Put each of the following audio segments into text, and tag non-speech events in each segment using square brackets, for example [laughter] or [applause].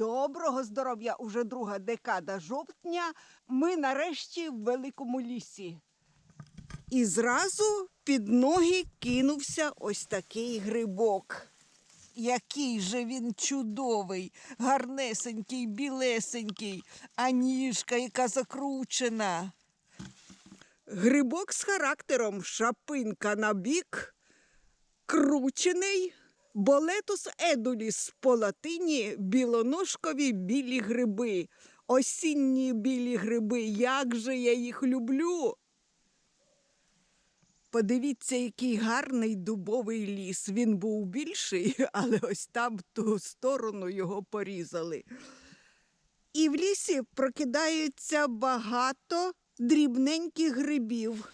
Доброго здоров'я! Уже друга декада жовтня. Ми нарешті в великому лісі. І зразу під ноги кинувся ось такий грибок. Який же він чудовий, гарнесенький, білесенький, а ніжка яка закручена. Грибок з характером шапинка на бік, кручений, болетус едуліс по латині білоножкові білі гриби. Осінні білі гриби, як же я їх люблю. Подивіться, який гарний дубовий ліс. Він був більший, [laughs] але ось там ту сторону його порізали. І в лісі прокидається багато дрібненьких грибів.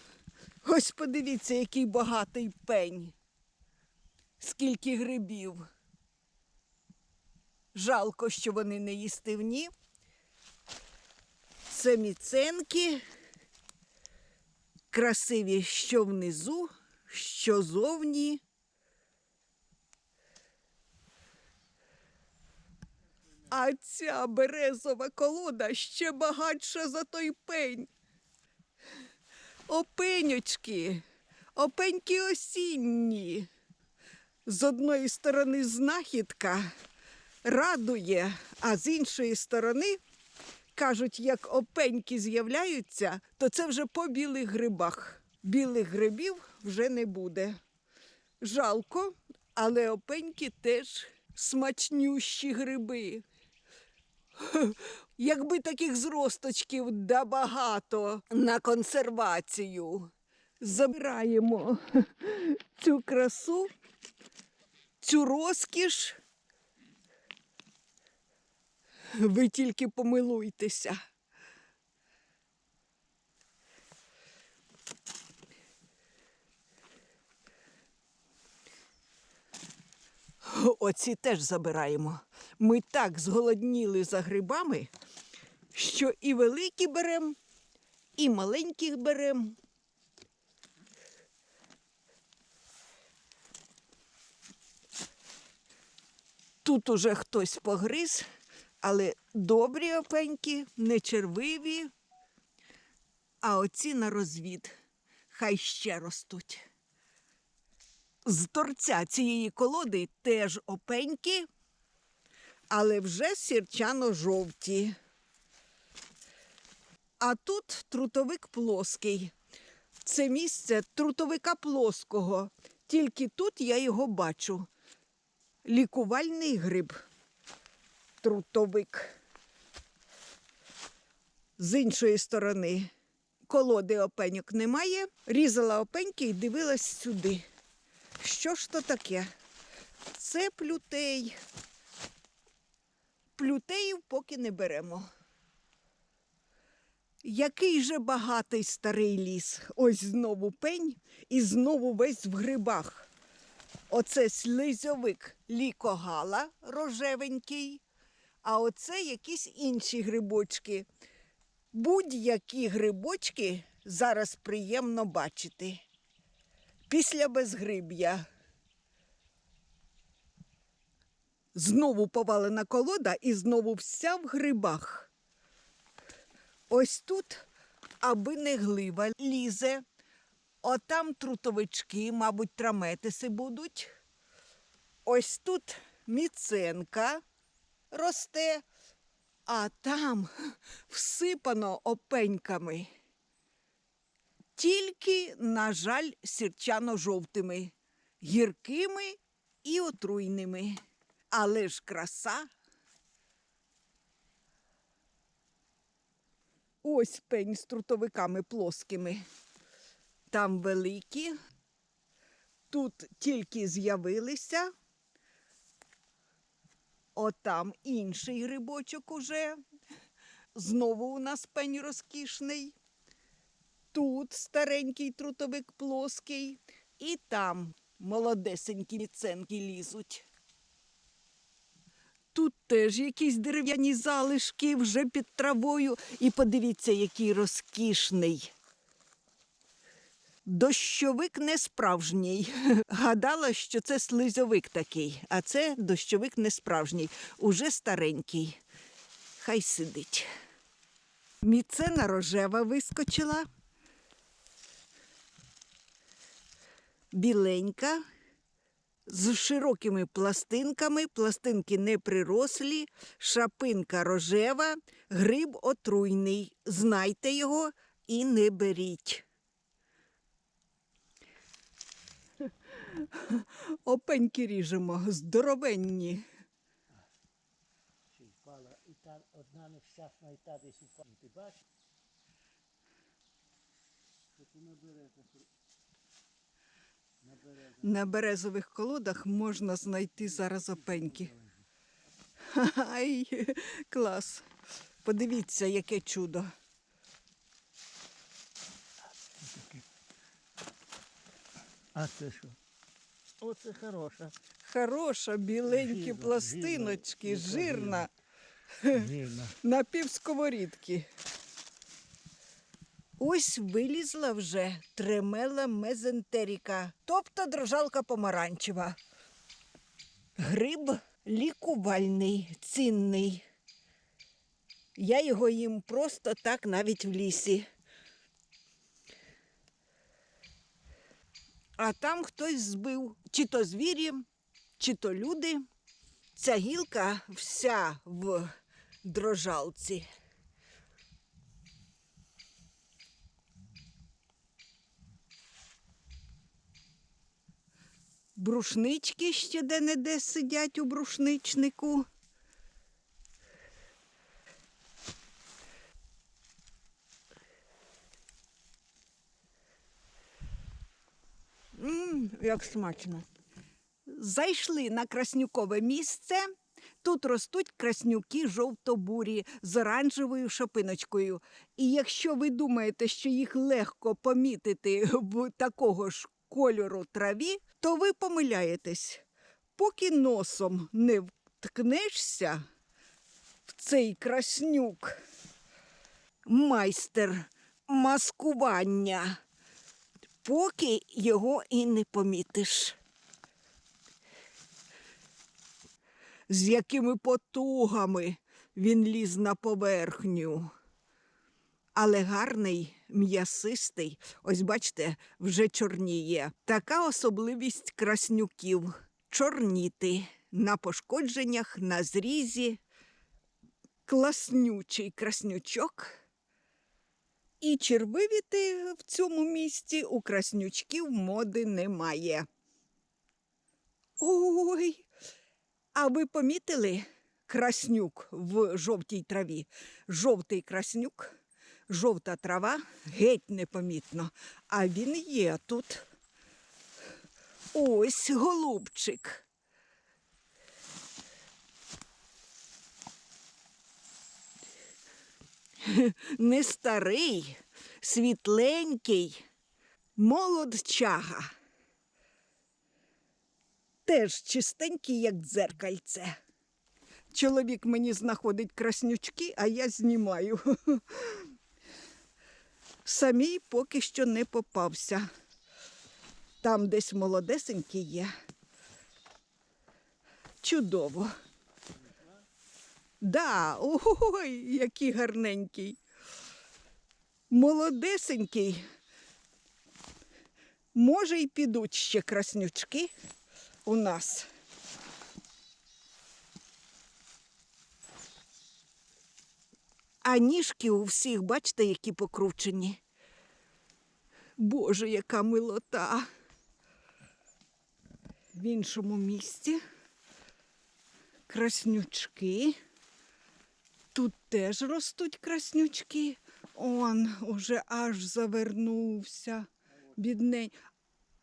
Ось подивіться, який багатий пень. Скільки грибів. Жалко, що вони не їстивні. Це міценки, красиві що внизу, що зовні. А ця березова колода ще багатша за той пень. Опеньочки, опеньки осінні. З одної сторони знахідка радує, а з іншої сторони кажуть, як опеньки з'являються, то це вже по білих грибах. Білих грибів вже не буде. Жалко, але опеньки теж смачнющі гриби. [laughs] Якби таких зросточків да багато на консервацію. Забираємо [laughs] цю красу, цю розкіш. Ви тільки помилуйтеся. Оці теж забираємо. Ми так зголодніли за грибами, що і великі беремо, і маленьких беремо. Тут уже хтось погриз, але добрі опеньки, не червиві, а оці на розвід. Хай ще ростуть. З торця цієї колоди теж опеньки, але вже сірчано-жовті. А тут трутовик плоский. Це місце трутовика плоского. Тільки тут я його бачу. Лікувальний гриб. Трутовик. З іншої сторони колоди опеньок немає. Різала опеньки і дивилась сюди. Що ж то таке? Це плютей. Плютеїв поки не беремо. Який же багатий старий ліс. Ось знову пень і знову весь в грибах. Оце слизьовик лікогала рожевенький, а оце якісь інші грибочки. Будь-які грибочки зараз приємно бачити. Після безгриб'я. Знову повалена колода і знову вся в грибах. Ось тут, аби не глива лізе, отам трутовички, мабуть, траметиси будуть. Ось тут міценка росте, а там всипано опеньками. Тільки, на жаль, сірчано-жовтими, гіркими і отруйними. Але ж краса. Ось пень з трутовиками плоскими. Там великі, тут тільки з'явилися. Отам інший грибочок уже. Знову у нас пень розкішний. Тут старенький трутовик плоский, і там молодесенькі міценки лізуть. Тут теж якісь дерев'яні залишки вже під травою. І подивіться, який розкішний. Дощовик не справжній. [laughs] Гадала, що це слизьовик такий, а це дощовик не справжній, уже старенький. Хай сидить. Міцена рожева вискочила. Біленька, з широкими пластинками, пластинки не прирослі, шапинка рожева, гриб отруйний. Знайте його і не беріть. [laughs] Опеньки ріжемо, здоровенні. Впала і та одна нещасна, і та десь упала. Ти бачиш? На березових колодах можна знайти зараз опеньки. [laughs] Ай, клас. Подивіться, яке чудо. А це що? Оце хороша. Хороша, біленькі Жирна, пластиночки, жирна, жирна, на півсковорідки. Ось вилізла вже тремела мезентеріка, тобто дрожалка помаранчева. Гриб лікувальний, цінний. Я його їм просто так навіть в лісі. А там хтось збив, чи то звірі, чи то люди. Ця гілка вся в дрожалці. Брушнички ще де-не-де сидять у брушничнику. Як смачно. Зайшли на краснюкове місце. Тут ростуть краснюки жовтобурі з оранжевою шапиночкою. І якщо ви думаєте, що їх легко помітити в такого ж кольору траві, то ви помиляєтесь. Поки носом не вткнешся в цей краснюк, майстер маскування, поки його і не помітиш. з якими потугами він ліз на поверхню. Але гарний, м'ясистий, ось бачите, вже чорніє. Така особливість краснюків чорніти на пошкодженнях, на зрізі, класнючий краснючок. І червивіти в цьому місці у краснючків моди немає. Ой, а ви помітили краснюк в жовтій траві? Жовтий краснюк, жовта трава геть непомітно. А він є тут. Ось голубчик. [laughs] Не старий, світленький, молодчага теж чистенький, як дзеркальце. Чоловік мені знаходить краснючки, а я знімаю. [laughs] Самій поки що не попався. Там десь молодесенький є. Чудово. Да, [laughs] ой, який гарненький. Молодесенький. Може, й підуть ще краснючки у нас. А ніжки у всіх, бачите, які покручені. Боже, яка милота. В іншому місці краснючки. Тут теж ростуть краснючки. Он уже аж завернувся. Біднень.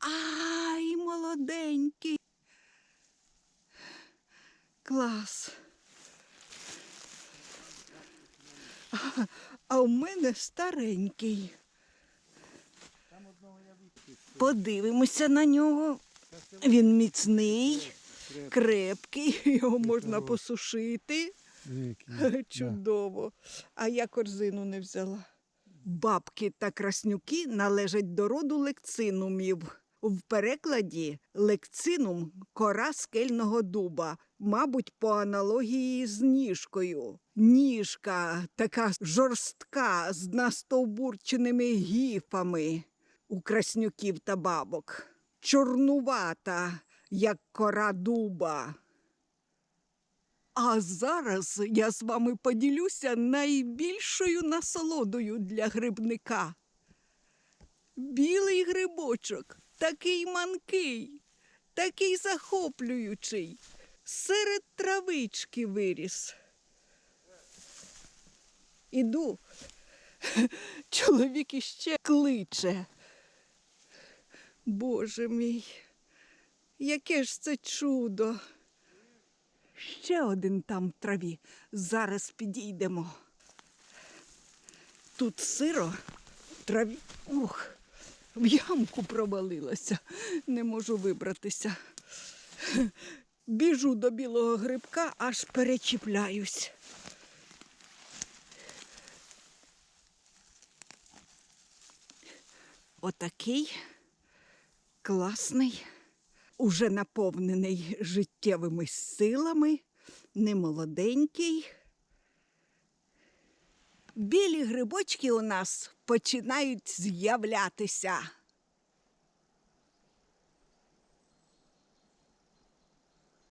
Ай, молоденький. Клас. А, а у мене старенький. Подивимося на нього. Він міцний, крепкий, його можна посушити. Чудово. А я корзину не взяла. Бабки та краснюки належать до роду лекцинумів. В перекладі лекцинум кора скельного дуба, мабуть, по аналогії з ніжкою. Ніжка така жорстка з настовбурченими гіфами у краснюків та бабок, чорнувата, як кора дуба. А зараз я з вами поділюся найбільшою насолодою для грибника. Білий грибочок, такий манкий, такий захоплюючий, серед травички виріс. Іду. [laughs] Чоловік іще кличе. Боже мій, яке ж це чудо. Ще один там в траві. Зараз підійдемо. Тут сиро, траві. Ух, в ямку провалилася. Не можу вибратися. Біжу до білого грибка, аж перечіпляюсь. Отакий класний уже наповнений життєвими силами, немолоденький. Білі грибочки у нас починають з'являтися.